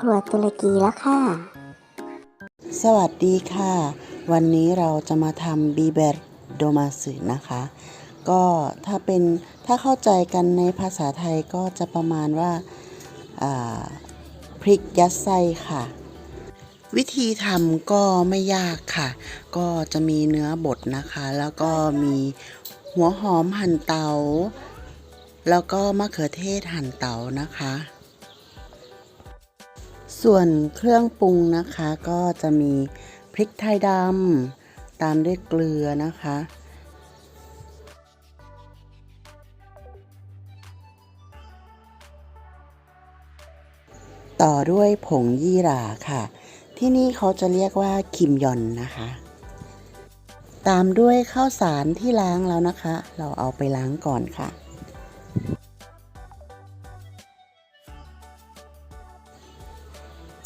ครัวตุรกีแล้วค่ะ สวัสดีค่ะ วันนี้เราจะมาทำบีเบร์โดมาสึนะคะ ก็ถ้าเป็นถ้าเข้าใจกันในภาษาไทยก็จะประมาณว่าาพริกยัดไส้ค่ะ วิธีทำก็ไม่ยากค่ะ ก็จะมีเนื้อบดนะคะ แล้วก็มีหัวหอมหั่นเตา แล้วก็มะเขือเทศหั่นเตานะคะ ส่วนเครื่องปรุงนะคะก็จะมีพริกไทยดำตามด้วยเกลือนะคะ ต่อด้วยผงยี่หร่าค่ะ ที่นี่เขาจะเรียกว่าคิมยอนนะคะ ตามด้วยข้าวสารที่ล้างแล้วนะคะ เราเอาไปล้างก่อนค่ะ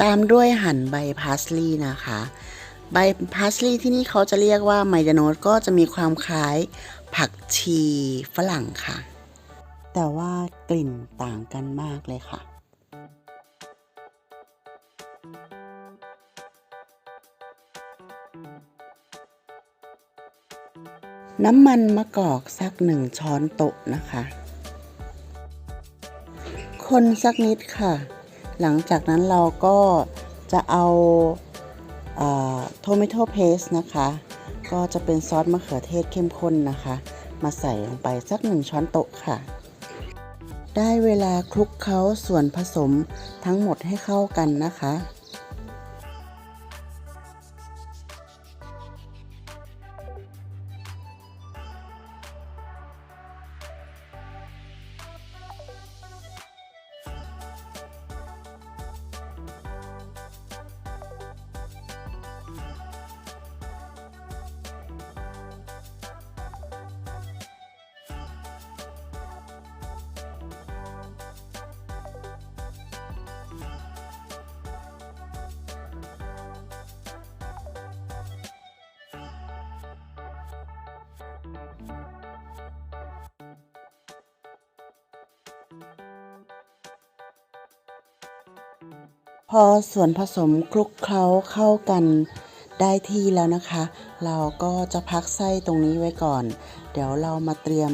ตามด้วยหั่นใบพาสลีย์นะคะ ใบพาสลีย์ที่นี่เขาจะเรียกว่าไมดานอสก็จะมีความคล้ายผักชีฝรั่งค่ะ แต่ว่ากลิ่นต่างกันมากเลยค่ะน้ำมันมะกอกสักหนึ่งช้อนโต๊ะนะคะ คนสักนิดค่ะ หลังจากนั้นเราก็จะเอาโทมิโตเพสนะคะ ก็จะเป็นซอสมะเขือเทศเข้มข้นนะคะ มาใส่ลงไปสักหนึ่งช้อนโต๊ะค่ะ ได้เวลาคลุกเคล้าส่วนผสมทั้งหมดให้เข้ากันนะคะ พอส่วนผสมคลุกเคล้าเข้ากันได้ที่แล้วนะคะ เราก็จะพักไส้ตรงนี้ไว้ก่อน เดี๋ยวเรามาเตรียม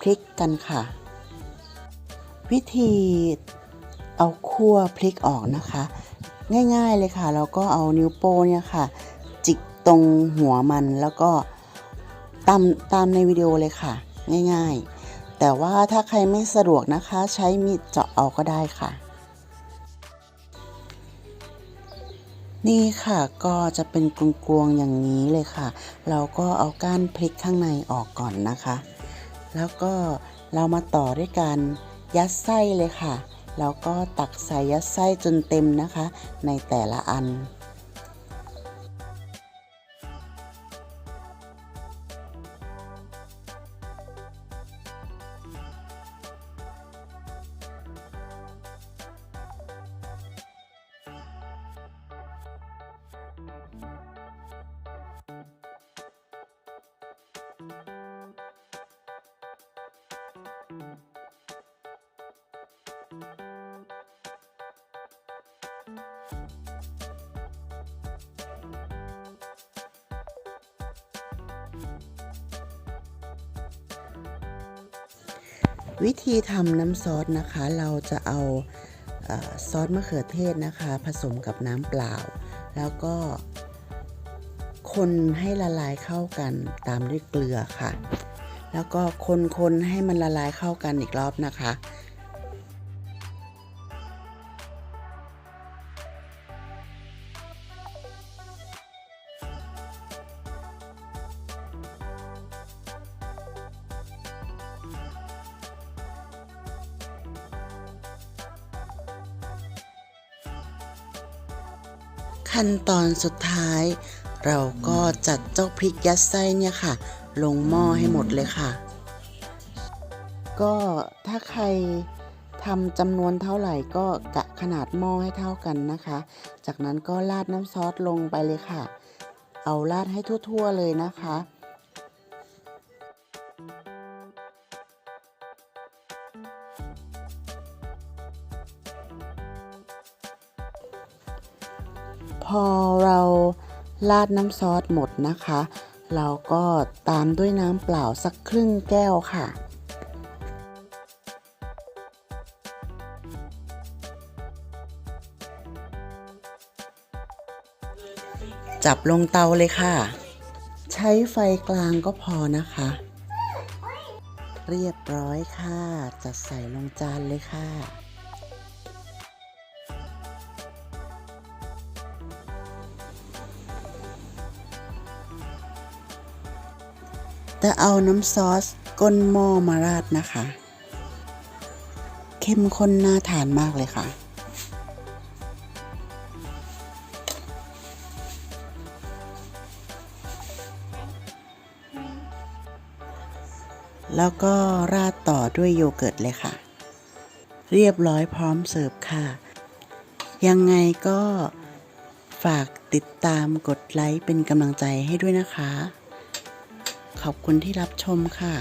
พริกกันค่ะ วิธีเอาคั่วพริกออกนะคะ ง่ายๆเลยค่ะ เราก็เอานิ้วโป้เนี่ยค่ะ จิกตรงหัวมันแล้วก็ตามตามในวิดีโอเลยค่ะ ง่ายๆ แต่ว่าถ้าใครไม่สะดวกนะคะ ใช้มีดเจาะเอาก็ได้ค่ะ นี่ค่ะก็จะเป็นกลวงๆอย่างนี้เลยค่ะ เราก็เอาก้านพริกข้างในออกก่อนนะคะ แล้วก็เรามาต่อด้วยการยัดไส้เลยค่ะ แล้วก็ตักใส่ยัดไส้จนเต็มนะคะ ในแต่ละอัน วิธีทำน้ำซอสนะคะ เราจะเอาอซอสมะเขือเทศนะคะ ผสมกับน้ำเปล่า แล้วก็ คนให้ละลายเข้ากันตามด้วยเกลือค่ะ แล้วก็คนๆให้มันละลายเข้ากันอีกรอบนะคะ ขั้นตอนสุดท้าย เราก็จัดเจ้าพริกยัดไส้เนี่ยค่ะ ลงหม้อให้หมดเลยค่ะ ก็ถ้าใครทำจำนวนเท่าไหร่ก็กะขนาดหม้อให้เท่ากันนะคะ จากนั้นก็ราดน้ำซอสลงไปเลยค่ะ เอาราดให้ทั่ว ๆ เลยนะคะ พอเราราดน้ำซอสหมดนะคะ เราก็ตามด้วยน้ำเปล่าสักครึ่งแก้วค่ะ จับลงเตาเลยค่ะ ใช้ไฟกลางก็พอนะคะ เรียบร้อยค่ะ จัดใส่ลงจานเลยค่ะ แต่เอาน้ำซอสก้นหม้อมาราดนะคะ เข้มข้นน่าทานมากเลยค่ะ แล้วก็ราดต่อด้วยโยเกิร์ตเลยค่ะ เรียบร้อยพร้อมเสิร์ฟค่ะ ยังไงก็ฝากติดตามกดไลค์เป็นกำลังใจให้ด้วยนะคะ ขอบคุณที่รับชมค่ะ